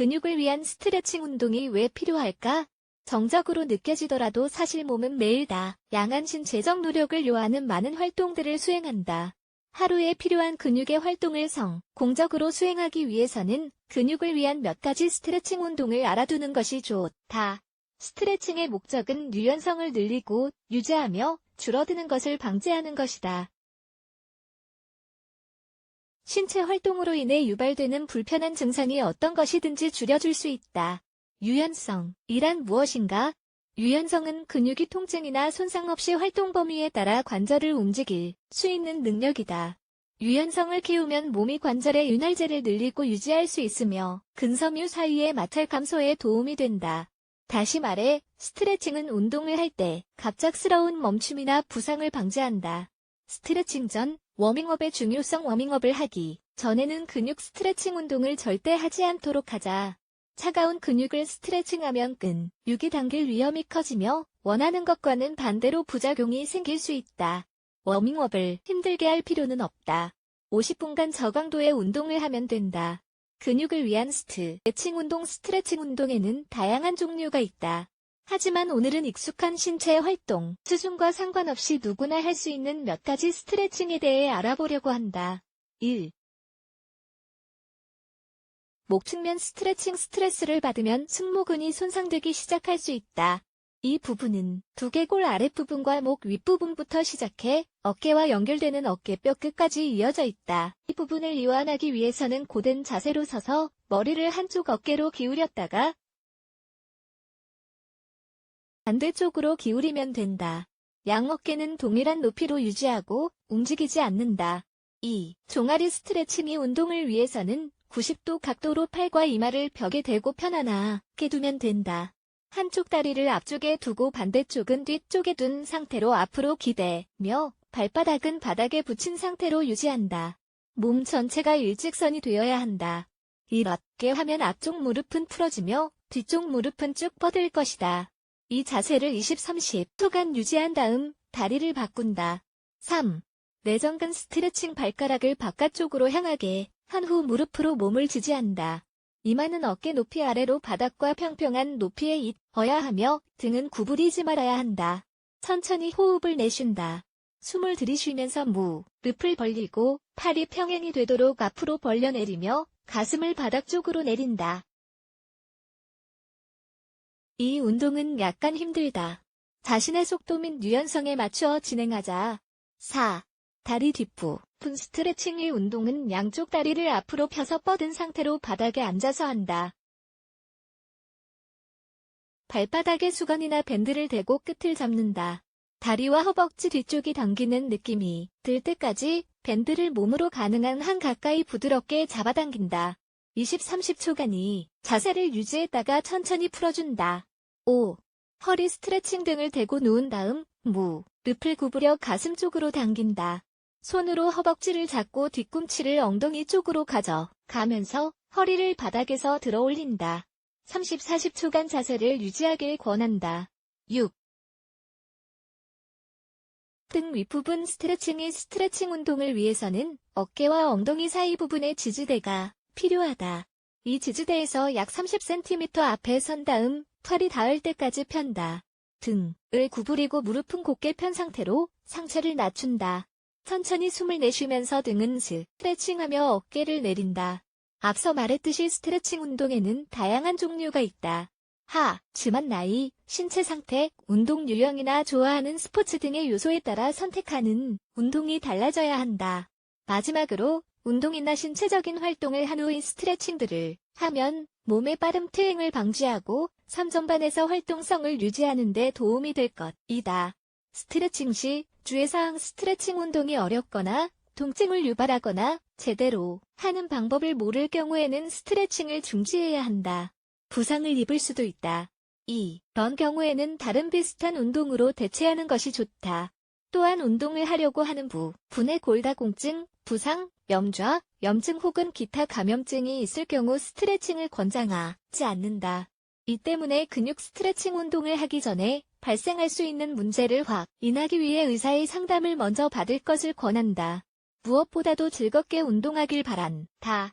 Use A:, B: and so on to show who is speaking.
A: 근육을 위한 스트레칭 운동이 왜 필요할까? 정적으로 느껴지더라도 사실 몸은 매일 다 양한 신체적 노력을 요하는 많은 활동들을 수행한다. 하루에 필요한 근육의 활동을 성, 공적으로 수행하기 위해서는 근육을 위한 몇 가지 스트레칭 운동을 알아두는 것이 좋다. 스트레칭의 목적은 유연성을 늘리고 유지하며 줄어드는 것을 방지하는 것이다. 신체 활동으로 인해 유발되는 불편한 증상이 어떤 것이든지 줄여줄 수 있다. 유연성, 이란 무엇인가? 유연성은 근육이 통증이나 손상 없이 활동 범위에 따라 관절을 움직일 수 있는 능력이다. 유연성을 키우면 몸이 관절의 윤활제를 늘리고 유지할 수 있으며 근섬유 사이의 마찰 감소에 도움이 된다. 다시 말해, 스트레칭은 운동을 할 때 갑작스러운 멈춤이나 부상을 방지한다. 스트레칭 전 워밍업의 중요성 워밍업을 하기 전에는 근육 스트레칭 운동을 절대 하지 않도록 하자. 차가운 근육을 스트레칭하면 끈, 육이 당길 위험이 커지며 원하는 것과는 반대로 부작용이 생길 수 있다. 워밍업을 힘들게 할 필요는 없다. 50분간 저강도의 운동을 하면 된다. 근육을 위한 스트레칭 운동 스트레칭 운동에는 다양한 종류가 있다. 하지만 오늘은 익숙한 신체 활동 수준과 상관없이 누구나 할 수 있는 몇 가지 스트레칭에 대해 알아보려고 한다. 1. 목 측면 스트레칭 스트레스를 받으면 승모근이 손상되기 시작할 수 있다. 이 부분은 두개골 아랫부분과 목 윗부분부터 시작해 어깨와 연결되는 어깨뼈 끝까지 이어져 있다. 이 부분을 이완하기 위해서는 고된 자세로 서서 머리를 한쪽 어깨로 기울였다가 반대쪽으로 기울이면 된다. 양 어깨는 동일한 높이로 유지하고 움직이지 않는다. 2. 종아리 스트레칭이 운동을 위해서는 90도 각도로 팔과 이마를 벽에 대고 편안하게 두면 된다. 한쪽 다리를 앞쪽에 두고 반대쪽은 뒤쪽에 둔 상태로 앞으로 기대며 발바닥은 바닥에 붙인 상태로 유지한다. 몸 전체가 일직선이 되어야 한다. 이렇게 하면 앞쪽 무릎은 풀어지며 뒤쪽 무릎은 쭉 뻗을 것이다. 이 자세를 20-30초간 유지한 다음 다리를 바꾼다. 3. 내전근 스트레칭 발가락을 바깥쪽으로 향하게 한 후 무릎으로 몸을 지지한다. 이마는 어깨 높이 아래로 바닥과 평평한 높이에 있어야 하며 등은 구부리지 말아야 한다. 천천히 호흡을 내쉰다. 숨을 들이쉬면서 무 릎을 벌리고 팔이 평행이 되도록 앞으로 벌려내리며 가슴을 바닥 쪽으로 내린다. 이 운동은 약간 힘들다. 자신의 속도 및 유연성에 맞추어 진행하자. 4. 다리 뒷부 분 스트레칭 이 운동은 양쪽 다리를 앞으로 펴서 뻗은 상태로 바닥에 앉아서 한다. 발바닥에 수건이나 밴드를 대고 끝을 잡는다. 다리와 허벅지 뒤쪽이 당기는 느낌이 들 때까지 밴드를 몸으로 가능한 한 가까이 부드럽게 잡아당긴다. 20-30초간이 자세를 유지했다가 천천히 풀어준다. 5. 허리 스트레칭 등을 대고 누운 다음 무 릎을 구부려 가슴 쪽으로 당긴다. 손으로 허벅지를 잡고 뒤꿈치를 엉덩이 쪽으로 가져 가면서 허리를 바닥에서 들어 올린다. 30-40초간 자세를 유지하길 권한다. 6. 등 윗부분 스트레칭이 스트레칭 운동을 위해서는 어깨와 엉덩이 사이 부분의 지지대가 필요하다. 이 지지대에서 약 30cm 앞에 선 다음 팔이 닿을 때까지 편다. 등을 구부리고 무릎은 곧게 편 상태로 상체를 낮춘다. 천천히 숨을 내쉬면서 등은 스트레칭하며 어깨를 내린다. 앞서 말했듯이 스트레칭 운동에는 다양한 종류가 있다. 하, 지만 나이, 신체 상태, 운동 유형이나 좋아하는 스포츠 등의 요소에 따라 선택하는 운동이 달라져야 한다. 마지막으로 운동이나 신체적인 활동을 한 후인 스트레칭들을 하면 몸의 빠름 퇴행을 방지하고 삶 전반에서 활동성을 유지하는 데 도움이 될 것이다. 스트레칭 시 주의사항 스트레칭 운동이 어렵거나 통증을 유발하거나 제대로 하는 방법을 모를 경우에는 스트레칭을 중지해야 한다. 부상을 입을 수도 있다. 2. 이런 경우에는 다른 비슷한 운동으로 대체하는 것이 좋다. 또한 운동을 하려고 하는 부, 분의 골다공증, 부상, 염좌, 염증 혹은 기타 감염증이 있을 경우 스트레칭을 권장하지 않는다. 이 때문에 근육 스트레칭 운동을 하기 전에 발생할 수 있는 문제를 확인하기 위해 의사의 상담을 먼저 받을 것을 권한다. 무엇보다도 즐겁게 운동하길 바란다.